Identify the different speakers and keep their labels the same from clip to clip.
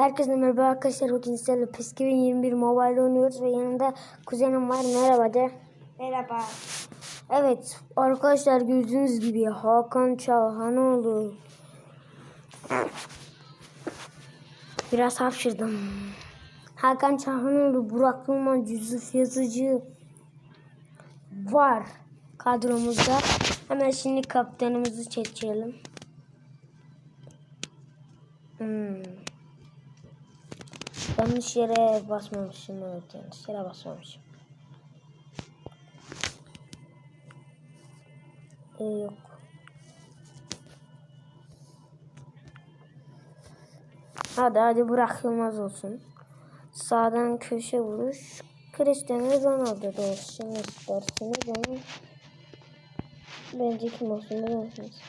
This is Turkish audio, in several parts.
Speaker 1: Herkese merhaba arkadaşlar. Bugün sizlerle PES 2021 Mobile oynuyoruz ve yanında kuzenim var. Merhaba de.
Speaker 2: Merhaba.
Speaker 1: Evet arkadaşlar gördüğünüz gibi Hakan Çalhanoğlu. Biraz hapşırdım. Hakan Çalhanoğlu, Burak Yılmaz, Yusuf Yazıcı var kadromuzda. Hemen şimdi kaptanımızı seçelim. Hmm. Yanlış yere basmamışım evet yanlış yere basmamışım. Ee, yok. Hadi hadi Burak Yılmaz olsun. Sağdan köşe vuruş. Cristiano Ronaldo olsun isterseniz ama bence kim olsun biliyor musunuz?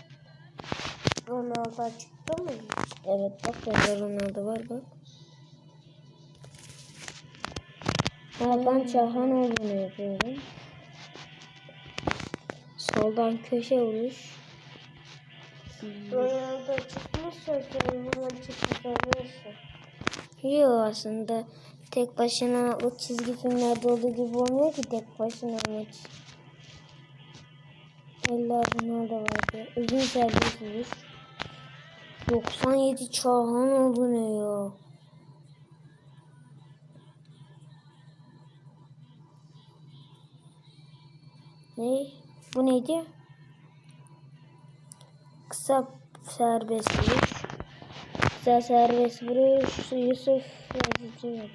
Speaker 2: Ronaldo çıktı mı?
Speaker 1: Evet bak bende Ronaldo var bak. Hakan Çalhanoğlu'nu yapıyorum. Soldan köşe vuruş.
Speaker 2: Ronaldo çıkmışsa senin buna çıkmışsın.
Speaker 1: Yok aslında tek başına o çizgi filmlerde olduğu gibi olmuyor ki tek başına maç. Eller Ronaldo vardı. Uzun serbest vuruş. 97 Çalhanoğlu ne ya? Ne? Bu neydi? Kısa serbest vuruş. Kısa serbest vuruş. Yusuf yazıcı.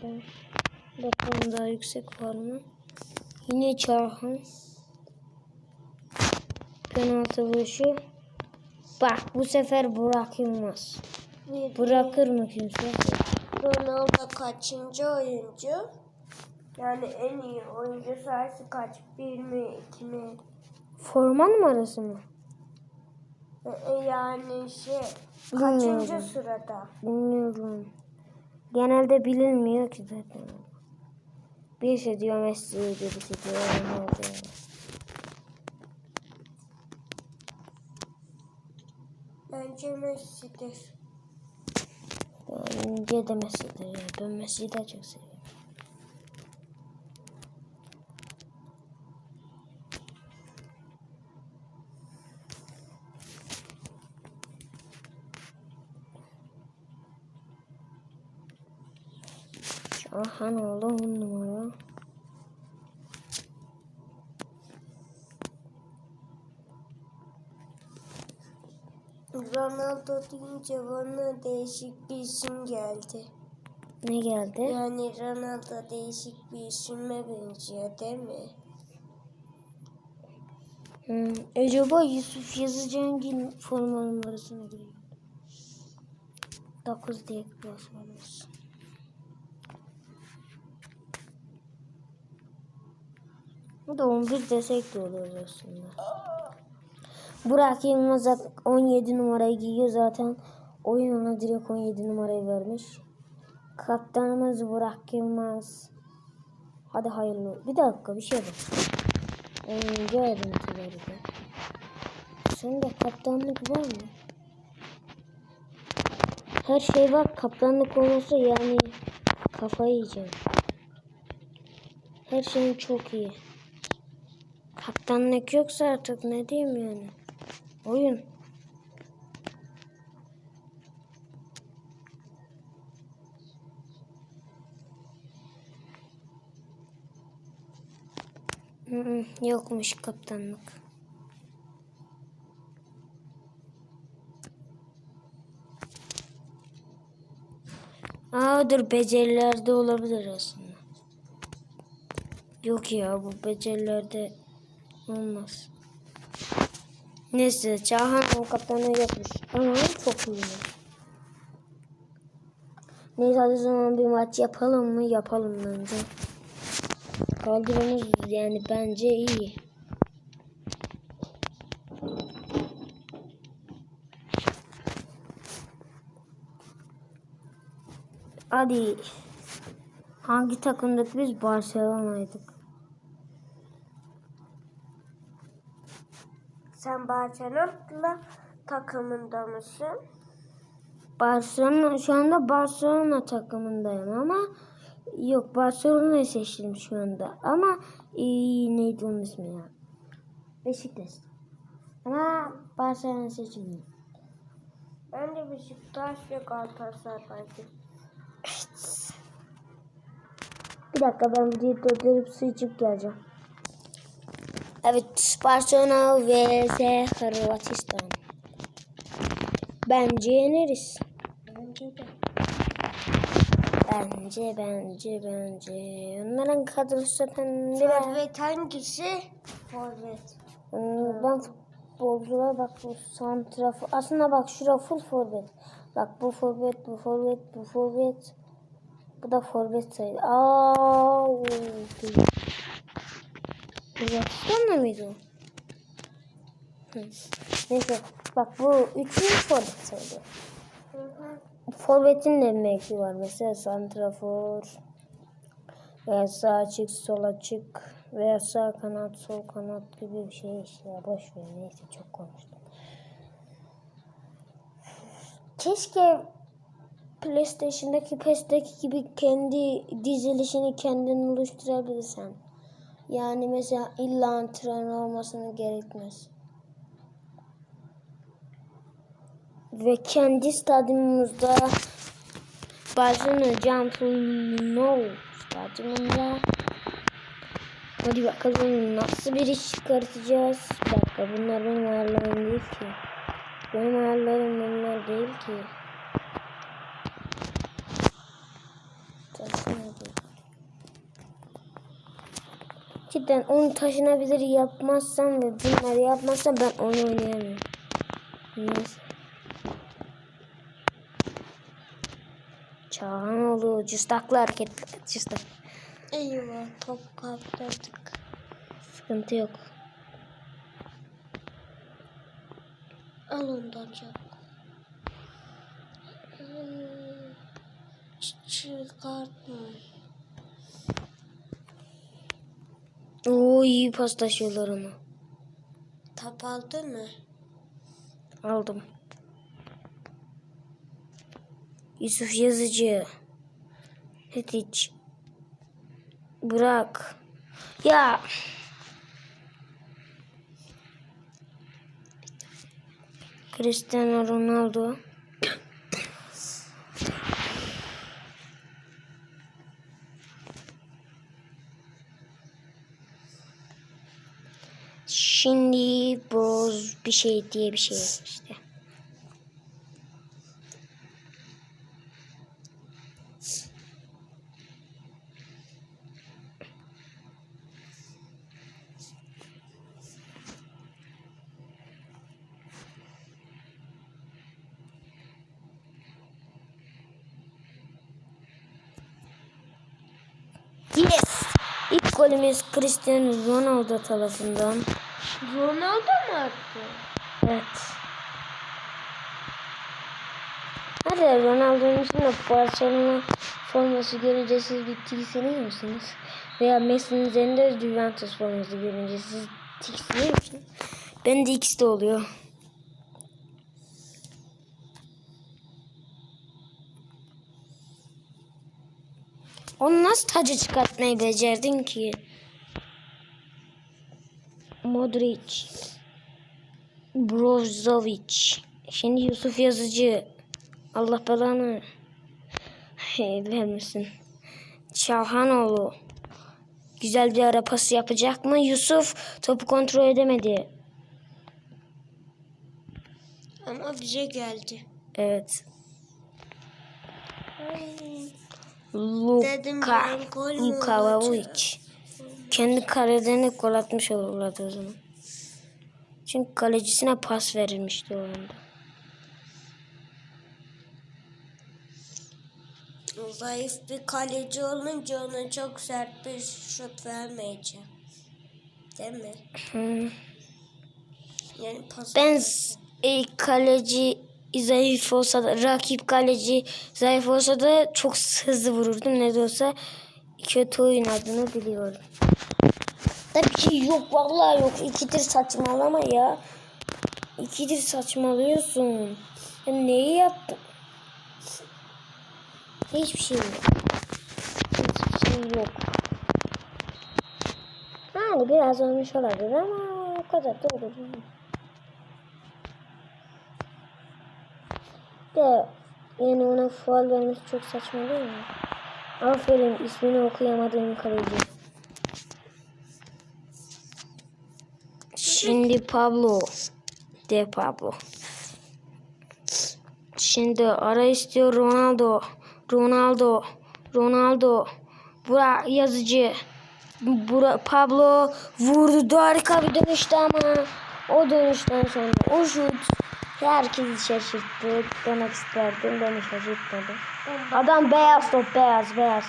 Speaker 1: Bakalım daha yüksek var mı? Yine Çağhan. Penaltı vuruşu. Bak bu sefer Burak Yılmaz. Bırakır mı kimse?
Speaker 2: Ronaldo kaçıncı oyuncu? Yani en iyi oyuncu sayısı kaç? Bir mi, iki mi?
Speaker 1: Forma numarası mı?
Speaker 2: E, Yani şey,
Speaker 1: Bilmiyorum.
Speaker 2: kaçıncı sırada?
Speaker 1: Bilmiyorum. Genelde bilinmiyor ki zaten. Birisi diyor Messi, birisi diyor Ronaldo.
Speaker 2: Bence Messi'dir.
Speaker 1: Bence de Messi'dir ya. Ben Messi'yi daha çok seviyorum.
Speaker 2: Ronaldo deyince bana değişik bir isim geldi.
Speaker 1: Ne geldi?
Speaker 2: Yani Ronaldo değişik bir isime benziyor değil mi?
Speaker 1: Hmm, acaba Yusuf Yazıcı'nın forma numarasına giriyor. 9 diye basmalıyız. Bu da 11 desek de olur aslında. Burak Yılmaz 17 numarayı giyiyor zaten. Oyun ona direkt 17 numarayı vermiş. Kaptanımız Burak Yılmaz. Hadi hayırlı. Bir dakika bir şey bak. Oyuncu ayrıntıları da. Sende kaptanlık var mı? Her şey var. Kaptanlık olmasa yani kafayı yiyeceğim. Her şeyin çok iyi. Kaptanlık yoksa artık ne diyeyim yani. Oyun. Hı, Yokmuş kaptanlık. Aa dur becerilerde olabilir aslında. Yok ya bu becerilerde olmaz. Neyse Çağhan kaptanı yapmış. Ama çok iyi. Neyse hadi zaman bir maç yapalım mı? Yapalım bence. Kaldırımız yani bence iyi. Hadi. Hangi takımdık biz? Barcelona'ydık.
Speaker 2: Sen Barcelona takımında mısın?
Speaker 1: Barcelona şu anda Barcelona takımındayım ama yok Barcelona'yı seçtim şu anda ama iyi neydi onun ismi ya? Beşiktaş. Ama Barcelona seçmiyorum.
Speaker 2: Ben de Beşiktaş ve Galatasaray'daydım.
Speaker 1: Bir dakika ben videoyu durdurup su içip geleceğim. Evet Barcelona vs Hırvatistan. Bence yeneriz.
Speaker 2: Bence de.
Speaker 1: Bence bence bence. Onların kadrosu biraz...
Speaker 2: Forvet hangisi? Forvet.
Speaker 1: Ben futbolculara bak bu santrafor. Aslında bak şura full forvet. Bak bu forvet, bu forvet, bu forvet. Bu da forvet sayılır. Aa, Hırvatistan'da mıydı o? Neyse bak bu üçü forvet
Speaker 2: hı.
Speaker 1: Forvetin de mevki var. Mesela santrafor veya sağ açık, sol açık veya sağ kanat, sol kanat gibi bir şey işte. Boş ver neyse çok konuştum. Keşke PlayStation'daki PES'teki gibi kendi dizilişini kendin oluşturabilirsen. Yani mesela illa antrenör olmasını gerekmez. ve kendi stadyumumuzda Barcelona Camp Nou stadyumunda Hadi bakalım nasıl bir iş çıkartacağız. Bir dakika bunlar benim ayarlarım değil ki. Benim ayarlarım bunlar değil ki. Taşınabilir. Cidden onu taşınabilir yapmazsam ve bunları yapmazsam ben onu oynayamıyorum. Neyse. Çağanoğlu cıstaklı hareketler cıstak.
Speaker 2: Eyvah top kaptırdık.
Speaker 1: Sıkıntı yok.
Speaker 2: Al ondan çabuk. Hmm, ç- Çıkartma.
Speaker 1: İyi paslaşıyorlar onu.
Speaker 2: Top aldın mı?
Speaker 1: Aldım. Yusuf Yazıcı. Hetiç. Burak. Ya. Cristiano Ronaldo. Şimdi boz bir şey diye bir şey golümüz Cristiano Ronaldo tarafından.
Speaker 2: Ronaldo mu attı?
Speaker 1: Evet. Hadi Ronaldo'nun üstünde Barcelona forması görünce siz bir tiksinir misiniz? Veya Messi'nin üzerinde Juventus forması görünce siz tiksinir misiniz? Ben de ikisi de oluyor. Onu nasıl tacı çıkartmayı becerdin ki? Modric. Brozovic. Şimdi Yusuf Yazıcı. Allah belanı hey, vermesin. Çağhanoğlu. Güzel bir ara pası yapacak mı? Yusuf topu kontrol edemedi.
Speaker 2: Ama bize geldi.
Speaker 1: Evet.
Speaker 2: Dedim
Speaker 1: Luka. Luka? Vavic. Kendi kaleden gol atmış olurlardı o zaman. Çünkü kalecisine pas verilmişti o anda.
Speaker 2: Zayıf bir kaleci olunca ona çok sert bir şut vermeyeceğim. Değil mi?
Speaker 1: Hı.
Speaker 2: Yani pas
Speaker 1: Ben e, kaleci zayıf olsa da rakip kaleci zayıf olsa da çok hızlı vururdum. Ne de olsa kötü oynadığını biliyorum. Bir şey yok vallahi yok. İkidir saçmalama ya. İkidir saçmalıyorsun. Ya neyi yaptın? Hiçbir şey yok. Hiçbir şey yok. Yani biraz olmuş olabilir ama o kadar da olur. De yani ona faal vermesi çok saçma değil mi? Aferin ismini okuyamadığım kaleci. Şimdi Pablo. De Pablo. Şimdi ara istiyor Ronaldo. Ronaldo. Ronaldo. Bura yazıcı. Bura Pablo vurdu. Harika bir dönüştü ama o dönüşten sonra o şut herkesi şaşırttı. Demek isterdim. Beni şaşırtmadı. Adam beyaz top beyaz beyaz.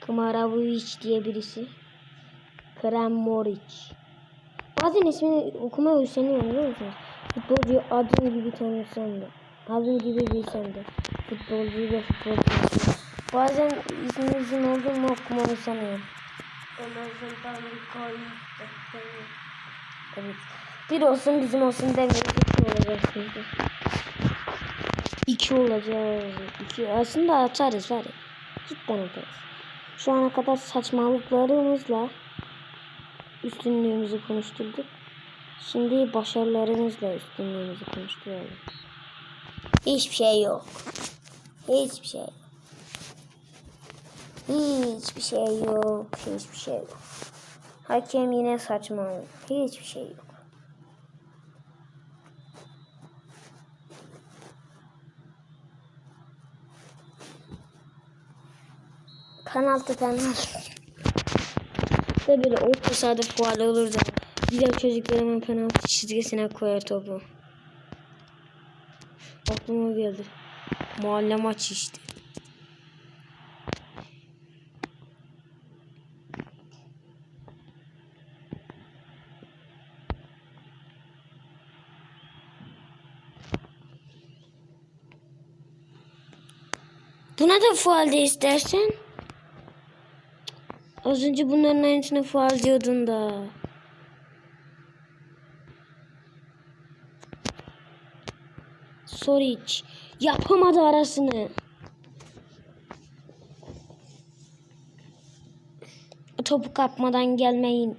Speaker 1: Kmaravovic diye birisi. Krem Moric. Bazen ismini okumaya üşeniyorum biliyor musunuz? Futbolcu adım gibi tanısam da. Adım gibi bilsem de. Futbolcuyu ve futbolcu. Bazen isminizin olduğu mu okumayı sanıyorum.
Speaker 2: En azından bir gol yiyecek.
Speaker 1: Evet. Bir olsun bizim olsun demiyoruz. İki olacak şimdi. İki olacak. İki. Aslında atarız var ya. Cidden atarız. Şu ana kadar saçmalıklarımızla üstünlüğümüzü konuşturduk. Şimdi başarılarımızla üstünlüğümüzü konuşturalım. Hiçbir şey yok. Hiçbir şey yok. Hiçbir şey yok. Hiçbir şey yok. Hakem yine saçmalık. Hiçbir şey yok. Penaltı penaltı. Da böyle orta sahada fual olur da diğer çocuklar hemen penaltı çizgisine koyar topu. Aklıma geldi. Mahalle maçı işte. Buna da fual de istersen. Az önce bunların aynısına fual diyordun da. Soric yapamadı arasını. Topu kapmadan gelmeyin.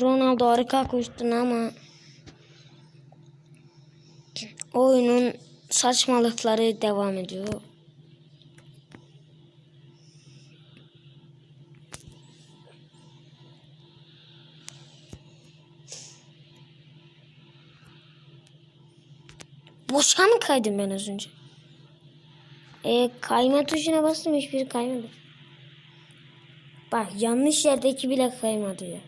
Speaker 1: Ronaldo harika koştun ama oyunun saçmalıkları devam ediyor. Boşa mı kaydım ben az önce? E, kayma tuşuna bastım hiçbiri kaymadı. Bak yanlış yerdeki bile kaymadı ya.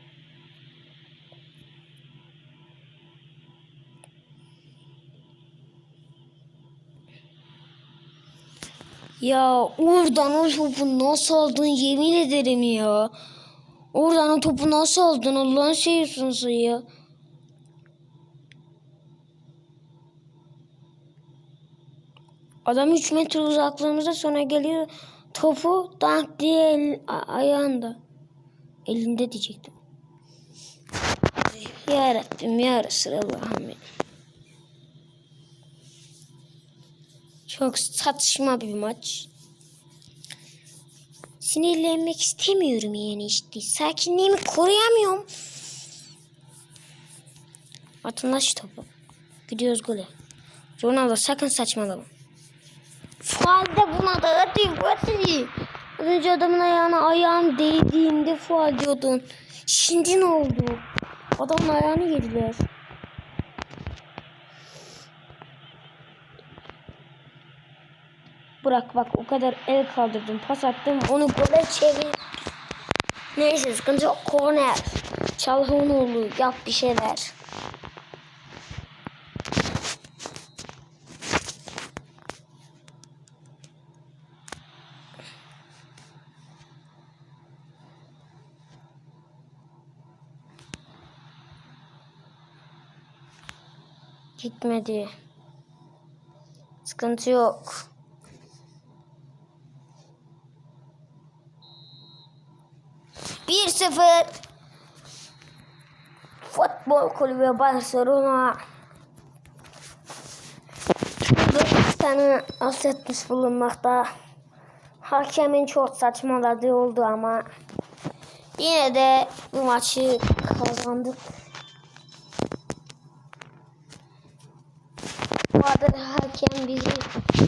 Speaker 1: Ya oradan o topu nasıl aldın yemin ederim ya. Oradan o topu nasıl aldın Allah'ın şeyisin sen ya. Adam 3 metre uzaklığımızda sonra geliyor topu dank diye el, ayağında. Elinde diyecektim. Ya Rabbim ya Resulallah'ım. Çok satışma bir maç. Sinirlenmek istemiyorum yani işte. Sakinliğimi koruyamıyorum. Atın topu. Gidiyoruz gole. Ronaldo sakın saçmalama. Fualde buna da hadi önce adamın ayağına ayağın değdiğinde fual diyordun. Şimdi ne oldu? Adamın ayağını yediler. Bırak bak o kadar el kaldırdım pas attım onu gole çevir. Neyse sıkıntı yok korner. Çalhanoğlu yap bir şeyler. Gitmedi. Sıkıntı yok. Bir sıfır. Futbol Kulübü Barcelona Beşiktaş'ı affetmiş bulunmakta. Hakemin çok saçmaladığı oldu ama yine de bu maçı kazandık. Arada hakem bizi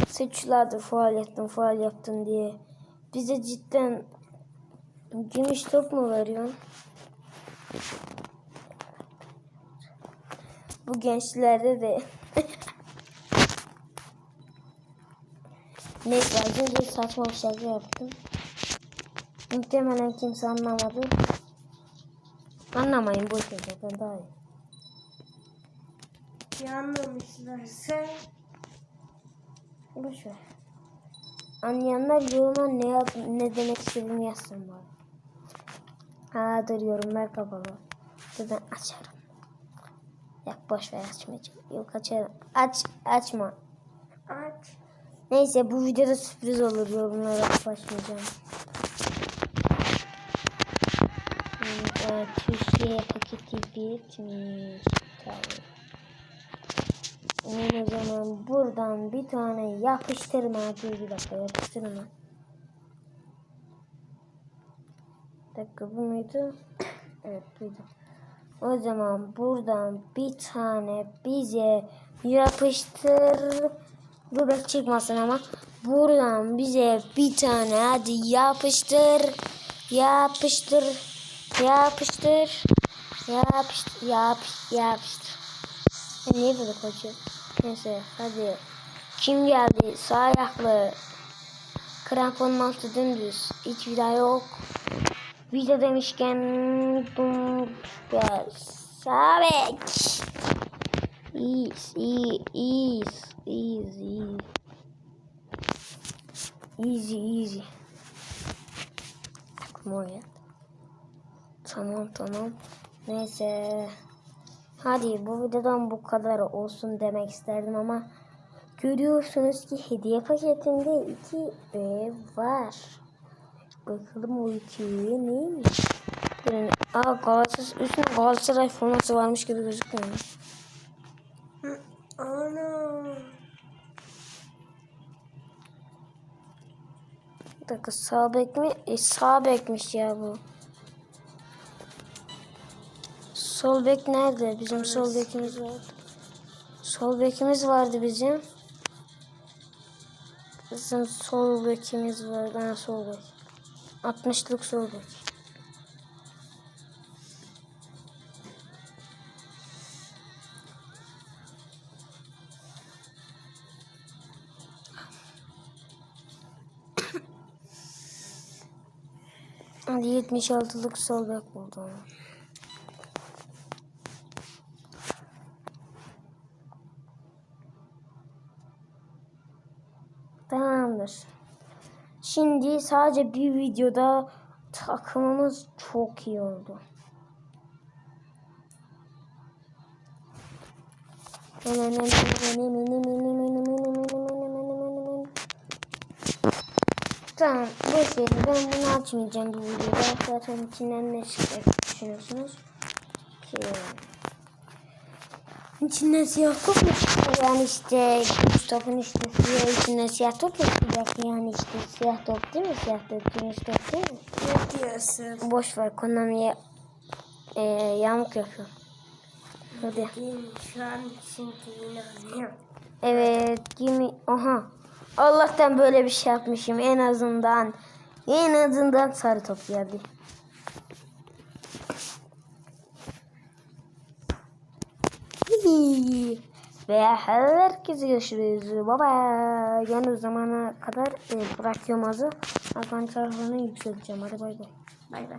Speaker 1: suçladı faal yaptın faal yaptın diye. Bize cidden gümüş top mu veriyorsun? Bu gençlerde de Neyse az önce saçma bir şaka yaptım. Muhtemelen kimse anlamadı. Anlamayın boş ver zaten daha iyi.
Speaker 2: Yanmamışlarsa
Speaker 1: Boş ver. Anlayanlar yoruma ne ne demek istediğimi yazsın bana. Ha dur yorumlar kapalı. Dur ben açarım. Yok boş ver açmayacağım. Yok açarım. Aç açma.
Speaker 2: aç.
Speaker 1: Neyse bu videoda sürpriz olur yorumlara başlayacağım. Hmm, e, Türkiye paketi bitmiş. Tamam. O zaman buradan bir tane yapıştırma. Dur bir dakika yapıştırma. Bir dakika bu muydu? Evet buydu. O zaman buradan bir tane bize yapıştır. Göbek çıkmasın ama. Buradan bize bir tane hadi yapıştır. Yapıştır. Yapıştır. Yapıştır. Yapıştır. Yapıştır. Ben niye böyle koyuyorum? Neyse hadi. Kim geldi? Sağ ayaklı. Kramponun altı dümdüz. Hiç vida yok. Vida demişken dum ya sağ bek. Ease, ease, ease, easy. Easy, easy. Aklıma. Tamam, tamam. Neyse. Hadi bu videodan bu kadar olsun demek isterdim ama görüyorsunuz ki hediye paketinde iki ev var. Bakalım o iki neymiş? Yani, aa Galatasaray, üstünde Galatasaray forması varmış gibi gözükmüyor.
Speaker 2: Ana.
Speaker 1: Bir dakika sağ bek mi? E, sağ bekmiş ya bu. Sol bek nerede? Bizim sol bekimiz vardı. Sol bekimiz vardı bizim. Bizim sol bekimiz vardı. Ha, sol bek. 60'lık sol bek. Hadi 76'lık sol bek buldum. Tamamdır. Şimdi sadece bir videoda takımımız çok iyi oldu. Tamam, boş verin. Ben bunu açmayacağım bu videoda. Zaten içinden ne çıkacak düşünüyorsunuz? Ki... İçinden siyah top mu çıkıyor? Yani işte topun işte siyah içinden siyah top mu çıkacak? Yani işte siyah top değil mi? Siyah top, gümüş top değil mi?
Speaker 2: Ne diyorsun?
Speaker 1: Boş ver Konami'ye e, yamuk yapıyor. Hadi.
Speaker 2: Şu an çünkü inanıyorum.
Speaker 1: Evet, kimi? Aha. Allah'tan böyle bir şey yapmışım. En azından en azından sarı top geldi. Ve herkese görüşürüz. Baba. Yani o zamana kadar e, bırakıyorum azı. Hakan tarafını yükselteceğim. Hadi bay bay.
Speaker 2: Bay bay.